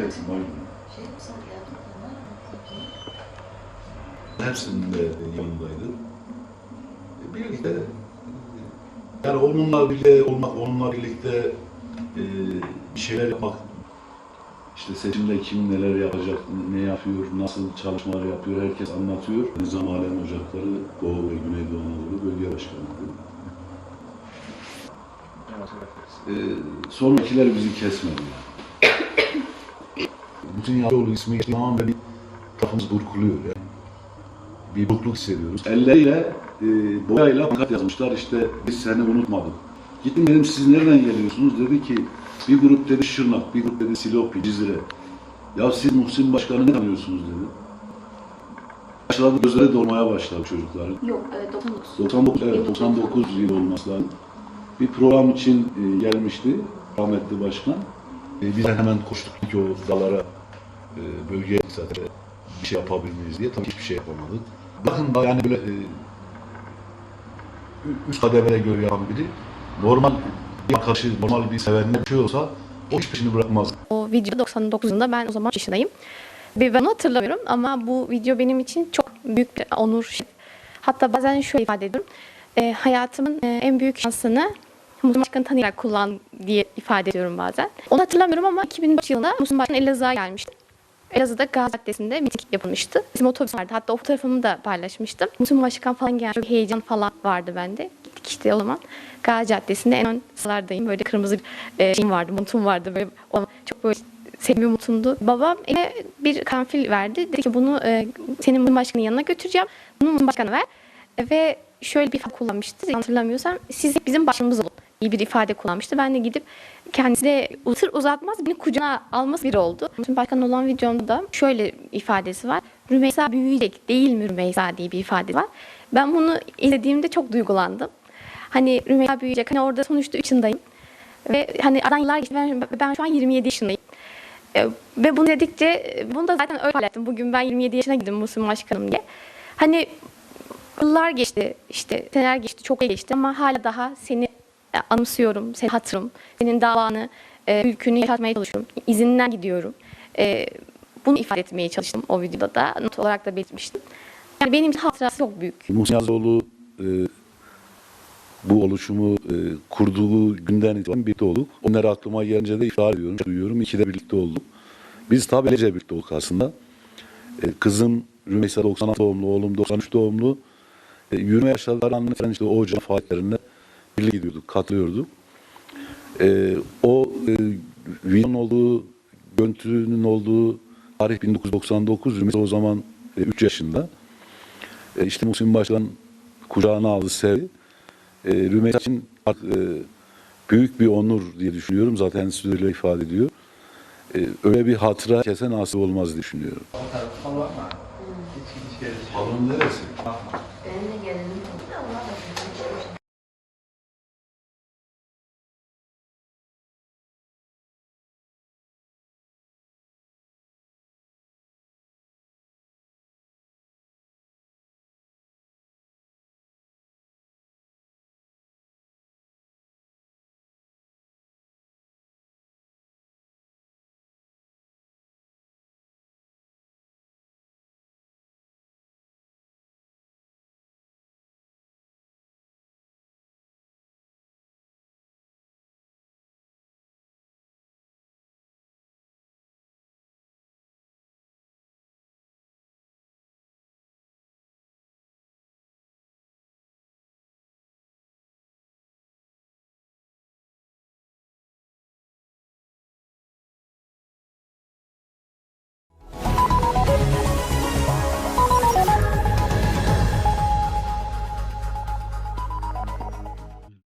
Ama Hepsinin de yanındaydı. E, Birlikte e, yani onunla birlikte olmak, onunla birlikte e, bir şeyler yapmak, işte seçimde kim neler yapacak, ne yapıyor, nasıl çalışmalar yapıyor, herkes anlatıyor. Nizam Alem Ocakları Doğu ve Güneydoğu Anadolu Bölge Başkanı'ydı. E, sonrakiler bizi kesmedi. Bütün yolu ismi tamam ve bir kafamız burkuluyor yani bir burukluk hissediyoruz. Elleriyle, e, boyayla pankart yazmışlar işte biz seni unutmadık. Gittim dedim siz nereden geliyorsunuz? Dedi ki bir grup dedi Şırnak, bir grup dedi Silopi, Cizre. Ya siz Muhsin Başkan'ı ne tanıyorsunuz dedi. Başladı gözleri dolmaya başladı çocukların. Yok, e, 99. 99, evet 99 yıl olması lazım. Bir program için e, gelmişti rahmetli başkan. E, biz hemen koştuk ki o dalara e, bölgeye zaten bir şey yapabilir diye. Tabii hiçbir şey yapamadık. Bakın da yani böyle e, üst kademede göre yapan biri normal bir arkadaşı, normal bir sevenine bir şey olsa o hiç peşini bırakmaz. O video 99 yılında ben o zaman 3 yaşındayım. Ve ben hatırlamıyorum ama bu video benim için çok büyük bir onur. Hatta bazen şöyle ifade ediyorum. E, hayatımın e, en büyük şansını Mustafa Başkan'ı tanıyarak kullan diye ifade ediyorum bazen. Onu hatırlamıyorum ama 2004 yılında Mustafa Başkan Elazığ'a gelmişti. Elazığ'da Gazi Caddesi'nde miting yapılmıştı. Bizim otobüs vardı. Hatta o fotoğrafımı da paylaşmıştım. Mustafa Başkan falan geldi. Çok heyecan falan vardı bende. Gittik işte o zaman. Gazi Caddesi'nde en ön sıralardayım. Böyle kırmızı bir e, şeyim vardı, montum vardı. Böyle çok böyle sevimli bir montumdu. Babam eline bir karanfil verdi. Dedi ki bunu e, senin Mustafa Başkan'ın yanına götüreceğim. Bunu Mustafa Başkan'a ver. E, ve şöyle bir ifade kullanmıştı. Hatırlamıyorsam siz bizim başımız olun iyi bir ifade kullanmıştı. Ben de gidip kendisine uzatır uzatmaz beni kucağına alması biri oldu. Şimdi başkan olan videomda da şöyle ifadesi var. Rümeysa büyüyecek değil mi Rümeysa diye bir ifade var. Ben bunu izlediğimde çok duygulandım. Hani Rümeysa büyüyecek. Hani orada sonuçta 3 yaşındayım. Ve hani aradan yıllar geçti. Ben, ben şu an 27 yaşındayım. E, Ve bunu dedikçe bunu da zaten öyle paylaştım. Bugün ben 27 yaşına girdim Musim Başkanım diye. Hani yıllar geçti işte seneler geçti çok geçti ama hala daha seni anımsıyorum, seni hatırım, senin davanı, e, ülkünü yaşatmaya çalışıyorum, izinden gidiyorum. E, bunu ifade etmeye çalıştım o videoda da, not olarak da belirtmiştim. Yani benim hatırası çok büyük. Muhsin Yazıoğlu e, bu oluşumu e, kurduğu günden itibaren birlikte olduk. Onları aklıma gelince de ifade ediyorum, duyuyorum. İki de birlikte olduk. Biz tabi ailece birlikte olduk aslında. E, kızım Rümeysa 96 doğumlu, oğlum 93 doğumlu. E, yürüme yaşları anlatan işte o hoca faaliyetlerine birlikte gidiyorduk, katılıyorduk. E, o e, videonun olduğu, görüntünün olduğu tarih 1999. Rümeysa o zaman 3 yaşında. E, işte Muhsin Başkan kucağına aldı sevdi. E, Rümeysa için e, büyük bir onur diye düşünüyorum. Zaten size öyle ifade ediyor. E, öyle bir hatıra kese nasip olmaz diye düşünüyorum. Halın neresi? Benim de gelinim